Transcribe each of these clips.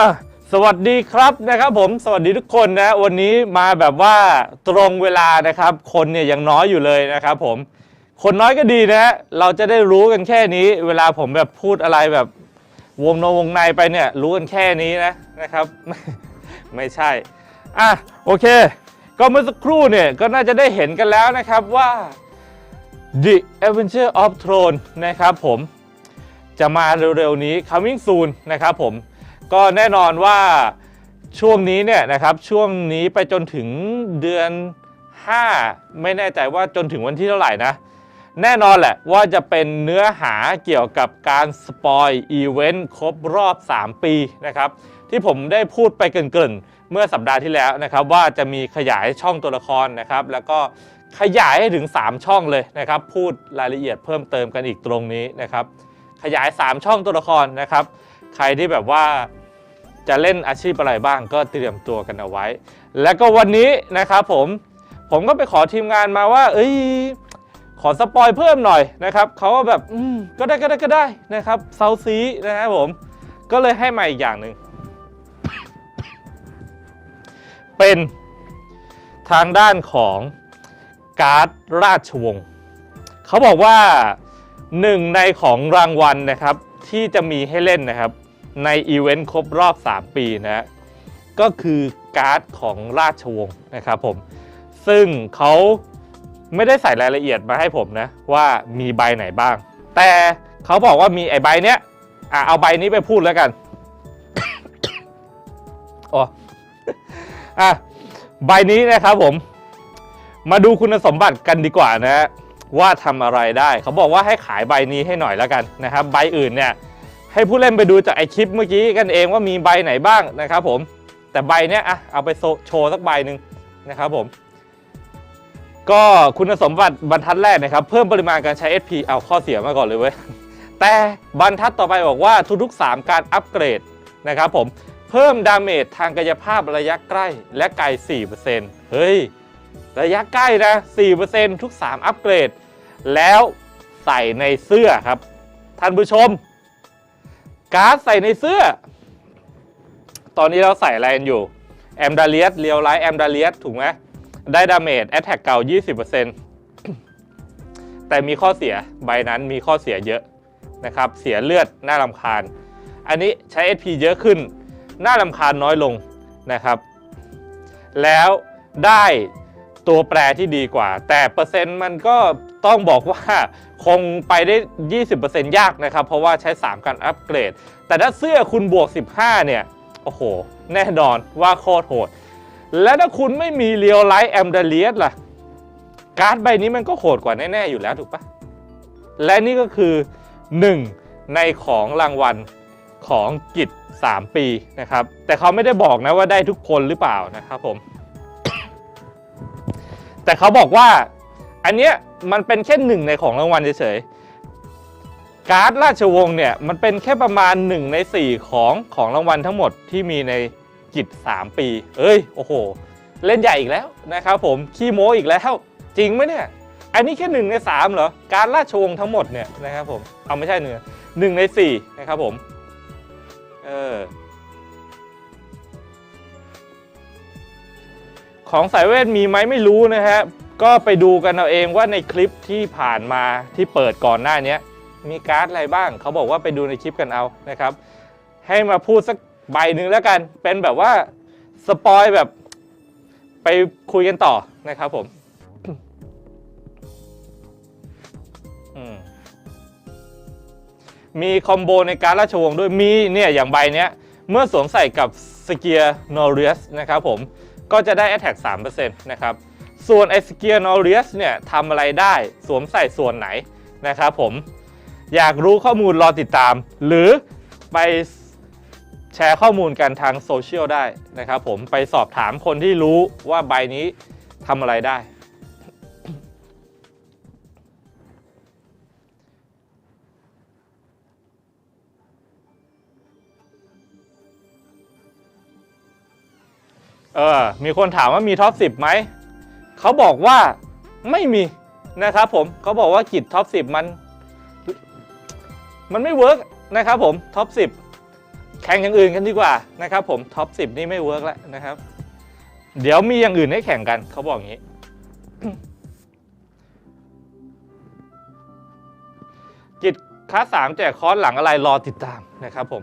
อะสวัสดีครับนะครับผมสวัสดีทุกคนนะ วันนี้มาแบบว่าตรงเวลานะครับ คนเนี่ยยังน้อยอยู่เลยนะครับผมคนน้อยก็ดีนะ เราจะได้รู้กันแค่นี้ เวลาผมแบบพูดอะไรแบบวงนวงในไปเนี่ย รู้กันแค่นี้นะนะครับ ไม่ไม่ใช่อะโอเค ก็เมื่อสักครู่เนี่ยก็น่าจะได้เห็นกันแล้วนะครับว่า The Adventure of Throne นะครับผมจะมาเร็วๆนี้ coming soon นะครับผม ก็แน่นอนว่าช่วงนี้เนี่ยนะครับช่วงนี้ไปจนถึงเดือน 5 ไม่แน่ใจว่าจนถึงวันที่เท่าไหร่นะ แน่นอนแหละว่าจะเป็นเนื้อหาเกี่ยวกับการสปอยอีเวนต์ครบรอบ 3 ปีนะครับ ที่ผมได้พูดไปเกินๆ เมื่อสัปดาห์ที่แล้วนะครับ ว่าจะมีขยายช่องตัวละครนะครับ แล้วก็ขยายให้ถึง 3 ช่องเลยนะครับ พูดรายละเอียดเพิ่มเติมกันอีกตรงนี้นะครับ ขยาย 3 ช่องตัวละครนะครับ ใครที่แบบว่า จะเล่นอาชีพอะไรบ้างก็เตรียมตัวกันเอาไว้ แล้วก็วันนี้นะครับผมผมก็ไปขอทีมงานมาว่า เอ้ยขอสปอยเพิ่มหน่อยนะครับเขาก็แบบอืมก็ได้ก็ได้ก็ได้นะครับเซาซีนะครับผมก็เลยให้มาอีกอย่างหนึ่งเป็นทางด้านของการ์ดราชวงศ์เขาบอกว่าหนึ่งในของรางวัลนะครับ ที่จะมีให้เล่นนะครับ ในอีเวนต์ครบรอบ 3 ปีนะก็คือการ์ดของราชวงศ์นะครับผม ซึ่งเขาไม่ได้ใส่รายละเอียดมาให้ผมนะ ว่ามีใบไหนบ้าง แต่เขาบอกว่ามีไอ้ใบเนี้ยอะเอาใบนี้ไปพูดแล้วกันอ๋ออะใบนี้นะครับผม มาดูคุณสมบัติกันดีกว่านะว่าทำอะไรได้ เขาบอกว่าให้ขายใบนี้ให้หน่อยแล้วกันนะครับ ใบอื่นเนี่ย ให้ผู้เล่นไปดูจากไอคลิปเมื่อกี้กันเองว่ามีใบไหนบ้างนะครับผมแต่ใบเนี้ยอะเอาไปโซโชว์สักใบหนึ่งนะครับผม ก็คุณสมบัติบรรทัดแรกนะครับ เพิ่มปริมาณการใช้ SP เอาข้อเสียมาก่อนเลยเว้ยแต่บรรทัดต่อไปบอกว่าทุกๆ 3 การอัปเกรดนะครับผมเพิ่มดาเมจทางกายภาพระยะใกล้และไกล 4%เฮ้ย ระยะใกล้นะ 4%ทุก 3 อัปเกรด แล้วใส่ในเสื้อครับ ท่านผู้ชม การ์ดใส่ในเสื้อ ตอนนี้เราใส่อะไรกันอยู่ แอมดาเลียสเรียวไลท์แอมดาเลียสถูกไหมได้ดาเมจแอตแทกเก่า 20%แต่มีข้อเสียใบนั้นมีข้อเสียเยอะนะครับ เสียเลือดน่ารำคาญ อันนี้ใช้ SP เยอะขึ้น น่ารำคาญน้อยลงนะครับ แล้วได้ ตัวแปรที่ดีกว่า แต่เปอร์เซ็นต์มันก็ต้องบอกว่าคงไปได้ 20%ยากนะครับ เพราะว่าใช้ 3 การอัปเกรด แต่ถ้าเสื้อคุณบวก 15 เนี่ย โอ้โห แน่นอนว่าโคตรโหด และถ้าคุณไม่มีเรียวไลท์แอมเดเลียสล่ะ การ์ดใบนี้มันก็โหดกว่าแน่ ๆ อยู่แล้วถูกปะและนี่ก็คือ 1 ในของรางวัลของกิจ 3 ปีนะครับ แต่เขาไม่ได้บอกนะว่าได้ทุกคนหรือเปล่านะครับผม แต่เขาบอกว่า อันเนี้ยมันเป็นแค่หนึ่งในของรางวัลเฉยๆ การ์ดราชวงศ์เนี่ยมันเป็นแค่ประมาณ 1 ใน 4 ของของรางวัลทั้งหมดที่มีในกิจ 3 ปี เอ้ย โอ้โห เล่นใหญ่อีกแล้วนะครับผม ขี้โม้อีกแล้ว จริงไหมเนี่ย อันนี้แค่หนึ่งในสามเหรอ การราชวงศ์ทั้งหมดเนี่ยนะครับผม เอาไม่ใช่เนื้อหนึ่งในสี่นะครับผม เออ ของสายเวทมีไหมไม่รู้นะฮะ ก็ไปดูกันเอาเองว่าในคลิปที่ผ่านมาที่เปิดก่อนหน้านี้มีการ์ดอะไรบ้าง เขาบอกว่าไปดูในคลิปกันเอานะครับ ให้มาพูดสักใบหนึ่งแล้วกัน เป็นแบบว่าสปอยแบบไปคุยกันต่อนะครับผมมมีคอมโบในการราชวงศ์ด้วยมีเนี่ยอย่างใบเนี้ย เมื่อสวมใส่กับสเกียร์นอริสนะครับผม ก็จะได้ Attack 3%นะครับ ส่วนไอสเกียร์นอริสเนี่ยทำอะไรได้สวมใส่ส่วนไหนนะครับผม อยากรู้ข้อมูลรอติดตาม หรือไปแชร์ข้อมูลกันทางโซเชียลได้นะครับผมไปสอบถามคนที่รู้ว่าใบนี้ทำอะไรได้ เออมีคนถามว่ามีท็อป 10ไหม เขาบอกว่าไม่มีนะครับผมเขาบอกว่ากิจท็อป 10 มัน มันไม่เวิร์กนะครับผมท็อป 10 แข่งอย่างอื่นกันดีกว่านะครับผมท็อป 10 นี่ไม่เวิร์กแล้วนะครับ เดี๋ยวมีอย่างอื่นให้แข่งกันเขาบอกอย่างนี้ กิจคลาสสามแจกคอร์สหลังอะไรรอติดตามนะครับผม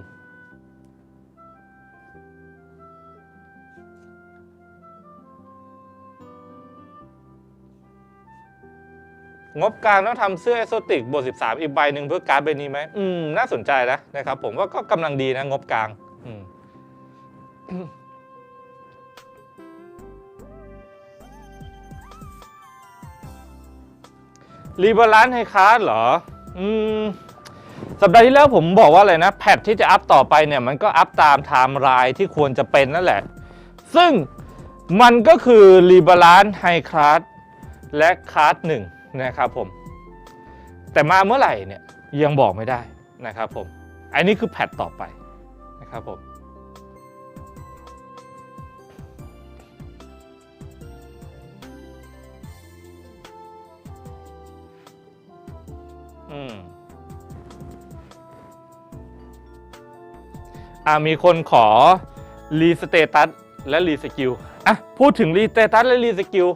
งบกลางต้องทำเสื้อเอสโซติกบวก13 อีกใบหนึ่งเพื่อการ์ดใบนี้ไหมอืมน่าสนใจนะนะครับผมว่าก็กำลังดีนะงบกลางอืมรีบาลานซ์ให้คาร์ดเหรอ อืม สัปดาห์ที่แล้วผมบอกว่าอะไรนะ แพทที่จะอัพต่อไปเนี่ย มันก็อัพตามไทม์ไลน์ที่ควรจะเป็นนั่นแหละ ซึ่งมันก็คือรีบาลานซ์ไฮคาร์ดและคาร์ดหนึ่ง นะครับผม แต่มาเมื่อไหร่เนี่ยยังบอกไม่ได้นะครับผม อันนี้คือแพทต่อไปนะครับผมอืมอ่ามีคนขอรีสเตตัสและรีสกิลอะพูดถึงรีสเตตัสและรีสกิล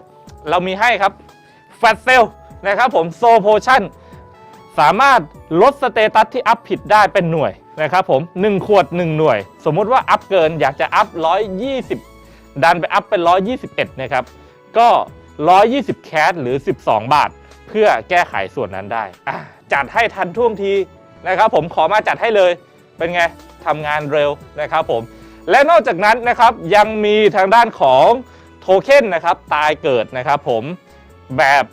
เรามีให้ครับแฟตเซล นะครับผมโซโพชั่นสามารถลดสเตตัสที่อัพผิดได้เป็นหน่วยนะครับผม 1 ขวด 1 หน่วย สมมุติว่าอัพเกินอยากจะอัพ 120 ดันไปอัพเป็น 121 นะครับ ก็ 120 แคสหรือ 12 บาท เพื่อแก้ไขส่วนนั้นได้ จัดให้ทันท่วงทีนะครับผมขอมาจัดให้เลยเป็นไงทำงานเร็วนะครับผม และนอกจากนั้นนะครับยังมีทางด้านของโทเค็นนะครับตายเกิดนะครับผมแบบ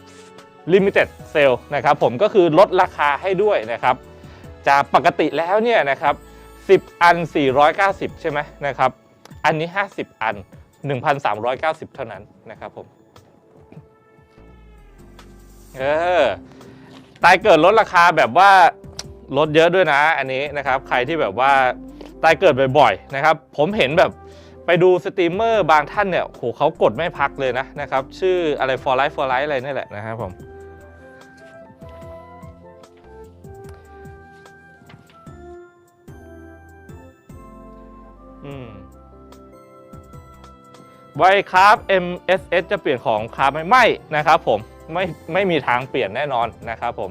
Limited Sale นะครับผมก็คือลดราคาให้ด้วยนะครับ จากปกติแล้วเนี่ยนะครับ 10 อัน 490 ใช่ไหมนะครับ อันนี้ 50 อัน 1,390 เท่านั้นนะครับผมเออตายเกิดลดราคาแบบว่าลดเยอะด้วยนะอันนี้นะครับใครที่แบบว่าตายเกิดบ่อยๆนะครับ ผมเห็นแบบไปดูสตรีมเมอร์บางท่านเนี่ยโหเขากดไม่พักเลยนะนะครับ ชื่ออะไร for life for life อะไรนี่แหละนะครับผม ไวครับ MSS จะเปลี่ยนของคาร์ไหมไม่นะครับผมไม่ไม่มีทางเปลี่ยนแน่นอนนะครับผม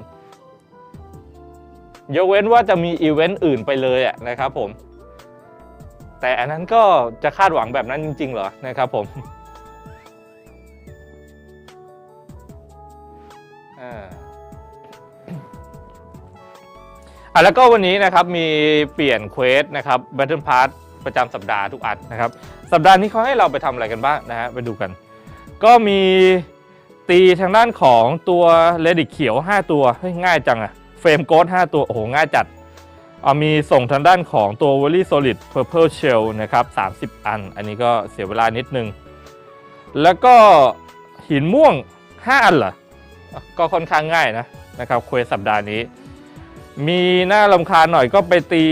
ยกเว้นว่าจะมีอีเวนต์อื่นไปเลยอะนะครับผม แต่อันนั้นก็จะคาดหวังแบบนั้นจริง ๆ เหรอนะครับผมอ่าแล้วก็วันนี้นะครับมีเปลี่ยนเควสนะครับ Battle Pass ประจำสัปดาห์ทุกอันนะครับ สัปดาห์นี้เขาให้เราไปทำอะไรกันบ้างนะฮะไปดูกัน ก็มีตีทางด้านของตัวเลดิกเขียว 5 ตัวเฮ้ยง่ายจังอะเฟรมโกด5ตัว โอ้โห ง่ายจัด เอามีส่งทางด้านของตัว v e r y Solid Purple Shell นะครับ 30 อัน อันนี้ก็เสียเวลานิดนึง แล้วก็หินม่วง 5 อันเหรอ ก็ค่อนข้างง่ายนะนะครับเควสสัปดาห์นี้ มีหน้าลำคาญหน่อยก็ไปตี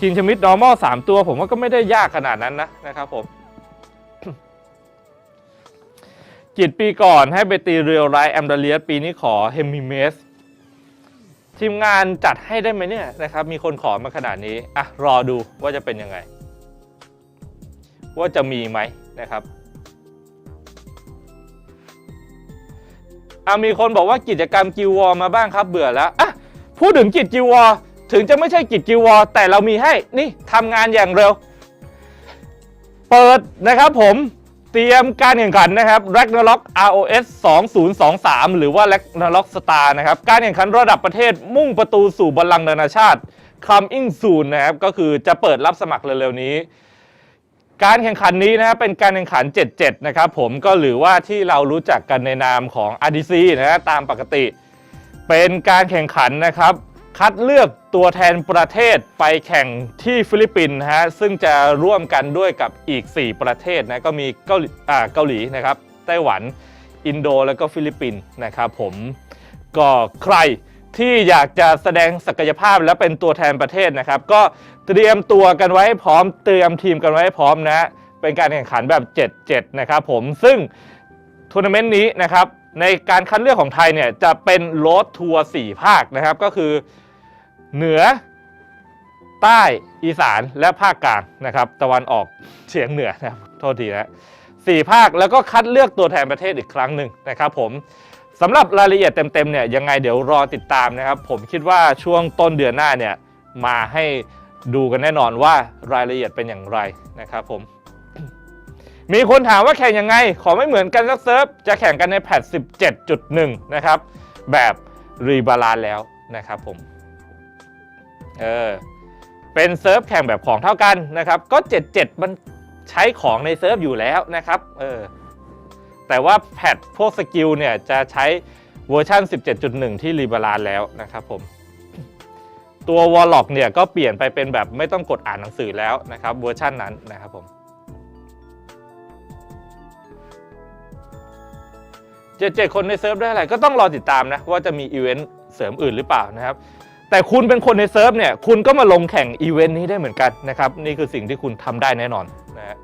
คิงชมิดนอร์มอล3ตัว ผมว่าก็ไม่ได้ยากขนาดนั้นนะนะครับผมกิจปีก่อนให้ไปตีเรียลไรแอมเดเลียสปีนี้ขอเฮมิเมสทีมงานจัดให้ได้ไหมเนี่ยนะครับ มีคนขอมาขนาดนี้ อะ รอดูว่าจะเป็นยังไง ว่าจะมีไหมนะครับอะมีคนบอกว่ากิจกรรมกิววอมาบ้างครับเบื่อแล้วอะพูดถึงกิจกิววอ ถึงจะไม่ใช่กิจกิวอแต่เรามีให้นี่ทำงานอย่างเร็ว เปิดนะครับผมเตรียมการแข่งขันนะครับ Ragnarok ROS 2023 หรือว่า Ragnarok Star นะครับ การแข่งขันระดับประเทศมุ่งประตูสู่บัลลังก์นานาชาติ Coming soon นะครับ ก็คือจะเปิดรับสมัครเร็วๆนี้ การแข่งขันนี้นะครับเป็นการแข่งขัน 77 นะครับผมก็หรือว่าที่เรารู้จักกันในนามของ RDC นะฮะตามปกติ เป็นการแข่งขันนะครับ คัดเลือกตัวแทนประเทศไปแข่งที่ฟิลิปปินส์ฮะซึ่งจะร่วมกันด้วยกับอีก 4 ประเทศนะก็มีเกาหลีอ่าเกาหลีนะครับไต้หวัน อินโดแล้วก็ฟิลิปปินส์นะครับผมก็ใครที่อยากจะแสดงศักยภาพและเป็นตัวแทนประเทศนะครับ ก็เตรียมตัวกันไว้พร้อมเตรียมทีมกันไว้พร้อมนะเป็นการแข่งขันแบบ 7-7 นะครับผมซึ่งทัวร์นาเมนต์นี้นะครับในการคัดเลือกของไทยเนี่ยจะเป็นโรดทัวร์4ภาคนะครับ ก็คือ เหนือ ใต้อีสานและภาคกลางนะครับ ตะวันออกเฉียงเหนือนะครับโทษทีนะสี่ภาคแล้วก็คัดเลือกตัวแทนประเทศอีกครั้งหนึ่งนะครับ ผมสำหรับรายละเอียดเต็มๆเนี่ยยังไงเดี๋ยวรอติดตามนะครับ ผมคิดว่าช่วงต้นเดือนหน้าเนี่ยมาให้ดูกันแน่นอนว่ารายละเอียดเป็นอย่างไรนะครับผม มีคนถามว่าแข่งยังไง ขอไม่เหมือนกันสักเซิร์ฟ จะแข่งกันในแพท17.1 นะครับ แบบรีบาลานแล้วนะครับผม เออเป็นเซิร์ฟแข่งแบบของเท่ากันนะครับ ก็ 77 มันใช้ของในเซิร์ฟอยู่แล้วนะครับเออแต่ว่าแพทพวกสกิลเนี่ยจะใช้เวอร์ชัน17.1 ที่รีบาลานแล้วนะครับผม ตัววอลล็อกเนี่ยก็เปลี่ยนไปเป็นแบบไม่ต้องกดอ่านหนังสือแล้วนะครับเวอร์ชันนั้นนะครับผมเจ็ดเจ็ดคนในเซิร์ฟได้อะไรก็ต้องรอติดตามนะว่าจะมีอีเวนต์เสริมอื่นหรือเปล่านะครับ แต่คุณเป็นคนในเซิร์ฟเนี่ยคุณก็มาลงแข่งอีเวนต์นี้ได้เหมือนกันนะครับ นี่คือสิ่งที่คุณทำได้แน่นอนนะฮะ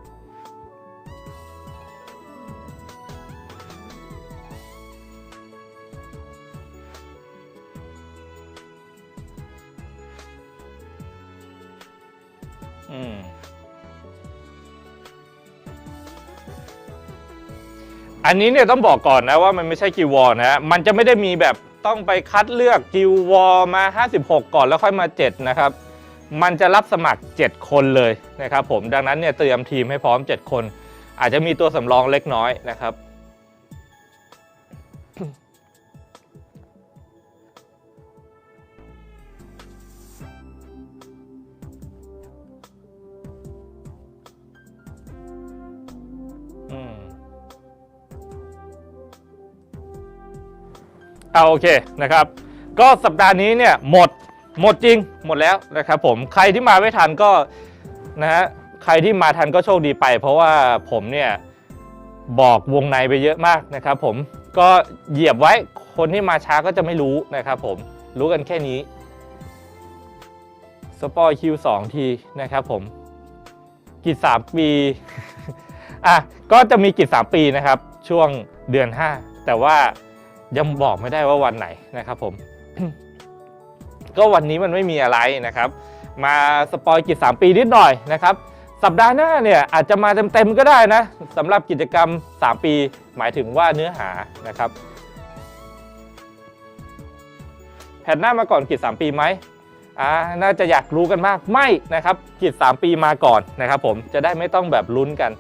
อันนี้เนี่ยต้องบอกก่อนนะว่ามันไม่ใช่กิวอนะฮะมันจะไม่ได้มีแบบ ต้องไปคัดเลือกกิววอร์มา 56 ก่อนแล้วค่อยมา 7 นะครับ มันจะรับสมัคร 7 คนเลยนะครับผมดังนั้นเนี่ยเตรียมทีมให้พร้อม 7 คน อาจจะมีตัวสำรองเล็กน้อยนะครับ เอาโอเคนะครับ ก็สัปดาห์นี้เนี่ยหมดหมดจริงหมดแล้วนะครับผมใครที่มาไม่ทันก็นะฮะใครที่มาทันก็โชคดีไป เพราะว่าผมเนี่ยบอกวงในไปเยอะมากนะครับผมก็เหยียบไว้คนที่มาช้าก็จะไม่รู้นะครับผมรู้กันแค่นี้สปอยคิวสองทีนะครับผมกิจสามปีอะก็จะมีกิจ3ปีนะครับ ช่วงเดือน 5 แต่ว่า ยังบอกไม่ได้ว่าวันไหนนะครับผม ก็วันนี้มันไม่มีอะไรนะครับ มาสปอยกิจ3ปีนิดหน่อยนะครับ สัปดาห์หน้าเนี่ยอาจจะมาเต็มๆก็ได้นะสำหรับกิจกรรม 3 ปี หมายถึงว่าเนื้อหานะครับแผ่นหน้ามาก่อนกิจ3ปีไหมอ่าน่าจะอยากรู้กันมากไม่นะครับกิจ3ปีมาก่อนนะครับ ผมจะได้ไม่ต้องแบบลุ้นกัน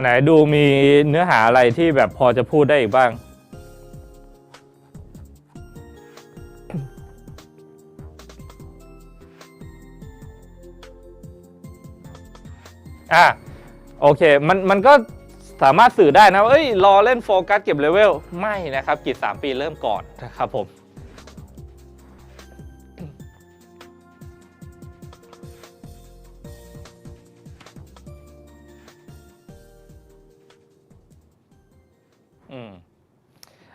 ไหนดูมีเนื้อหาอะไรที่แบบพอจะพูดได้อีกบ้าง อะโอเค มันมันก็สามารถสื่อได้นะเอ้ย รอเล่นโฟกัสเก็บเลเวล ไม่นะครับ กิจ3ปีเริ่มก่อนนะครับผม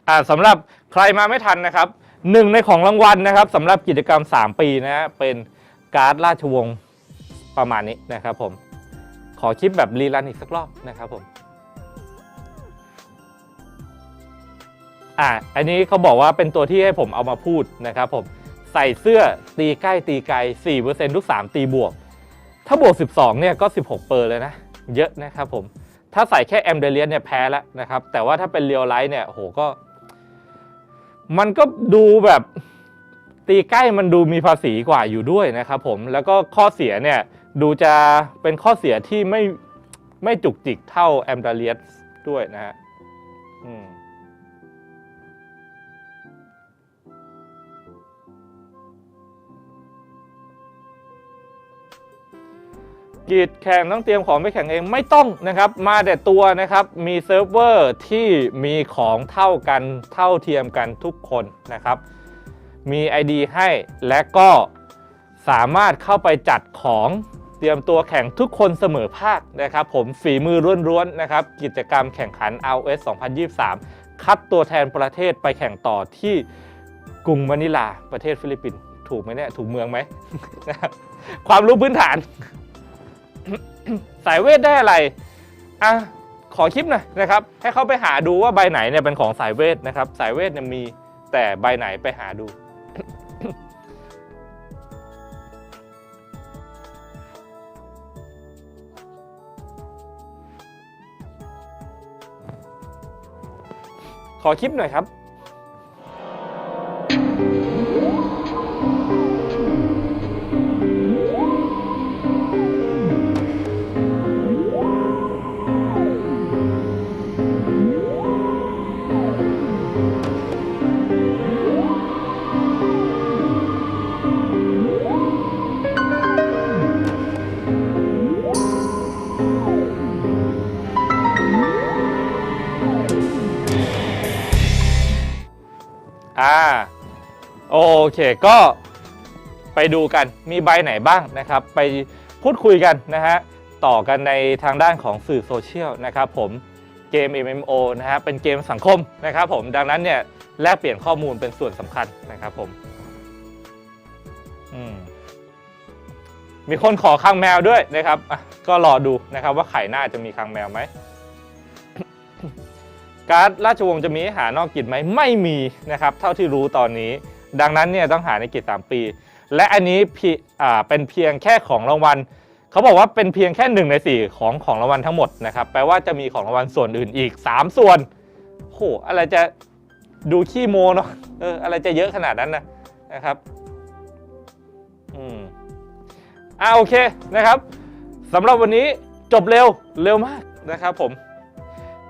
อ่าสำหรับใครมาไม่ทันนะครับหนึ่งในของรางวัลนะครับสำหรับกิจกรรม 3 ปีนะฮะเป็นการ์ดราชวงศ์ประมาณนี้นะครับผมขอคลิปแบบรีรันอีกสักรอบนะครับผมอ่าอันนี้เขาบอกว่าเป็นตัวที่ให้ผมเอามาพูดนะครับผมใส่เสื้อตีใกล้ตีไกล 4%ทุก 3 ตีบวก ถ้าบวก 12 เนี่ยก็ 16 เปอร์เลยนะ เยอะนะครับผม ถ้าใส่แค่แอมเดเลียนเนี่ยแพ้แล้วนะครับ แต่ว่าถ้าเป็นเรียลไลท์เนี่ยโหก็ มันก็ดูแบบตีใกล้มันดูมีภาษีกว่าอยู่ด้วยนะครับผมแล้วก็ข้อเสียเนี่ยดูจะเป็นข้อเสียที่ไม่ไม่จุกจิกเท่าแอมเดเลียสด้วยนะฮะอืม กีดแข่งต้องเตรียมของไปแข่งเองไม่ต้องนะครับ มาแต่ตัวนะครับมีเซิร์ฟเวอร์ที่มีของเท่ากันเท่าเทียมกันทุกคนนะครับ มี ID ให้และก็สามารถเข้าไปจัดของเตรียมตัวแข่งทุกคนเสมอภาคนะครับ ผมฝีมือล้วนๆนะครับ กิจกรรมแข่งขัน ROS 2023 คัดตัวแทนประเทศไปแข่งต่อที่กรุงมะนิลาประเทศฟิลิปปินส์ถูกไหมเนี่ยถูกเมืองไหมนะครับความรู้พื้นฐาน สายเวทได้อะไรอะขอคลิปหน่อยนะครับ ให้เขาไปหาดูว่าใบไหนเนี่ยเป็นของสายเวทนะครับ สายเวทเนี่ยมีแต่ใบไหนไปหาดู ขอคลิปหน่อยครับ เคก็ไปดูกันมีใบไหนบ้างนะครับ ไปพูดคุยกันนะฮะต่อกันในทางด้านของสื่อโซเชียลนะครับผมเกม MMO นะฮะเป็นเกมสังคมนะครับผมดังนั้นเนี่ยแลกเปลี่ยนข้อมูลเป็นส่วนสำคัญนะครับผมมมีคนขอคางแมวด้วยนะครับก็รอดูนะครับว่าไข่หน้าจะมีคางแมวไหมการ์ดราชวงศ์จะมีให้หานอกกิจไหมไม่มีนะครับ เท่าที่รู้ตอนนี้ ดังนั้นเนี่ยต้องหาในกิจ3ปี และอันนี้เป็นเพียงแค่ของรางวัลเขาบอกว่าเป็นเพียงแค่หนึ่งใน4 ของของรางวัลทั้งหมดนะครับแปลว่าจะมีของรางวัลส่วนอื่นอีก 3 ส่วนโหอะไรจะดูขี้โมเนาะเอออะไรจะเยอะขนาดนั้นนะนะครับอืมอ่าโอเคนะครับสำหรับวันนี้จบเร็วเร็วมากนะครับผม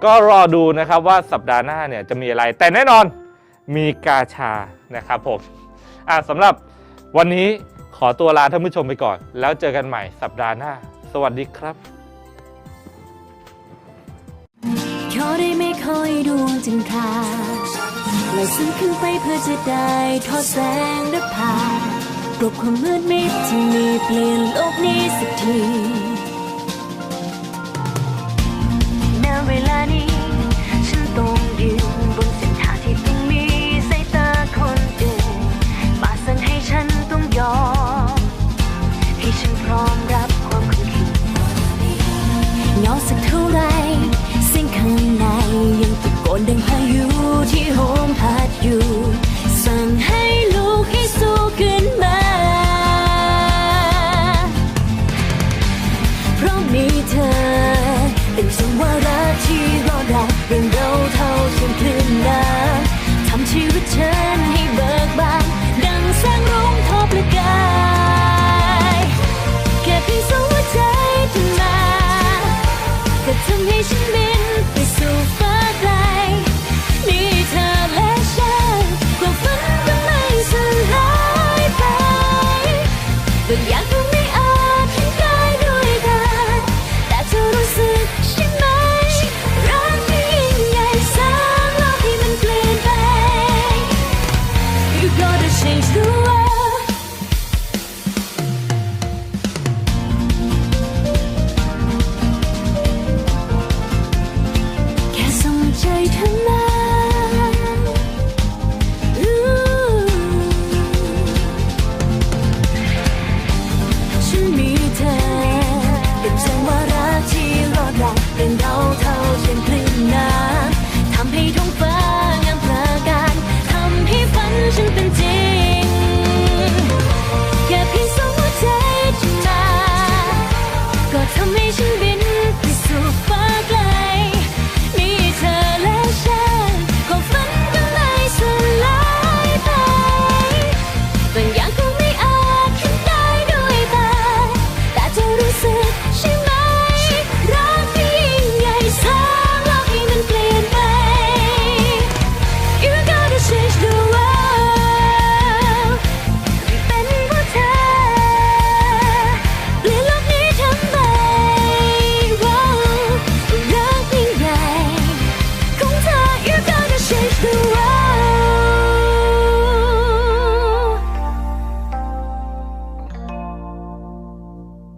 ก็รอดูนะครับว่าสัปดาห์หน้าเนี่ยจะมีอะไรแต่แน่นอน มีกาชานะครับผมอะสำหรับวันนี้ขอตัวลาท่านผู้ชมไปก่อน แล้วเจอกันใหม่สัปดาห์หน้า สวัสดีครับเขาได้ไม่คอยดวงจันทราลอยสูงขึ้นไปเพื่อจะได้ทอดแสงนภากลบความมืดมิดที่มีเปลี่ยนโลกนี้สักที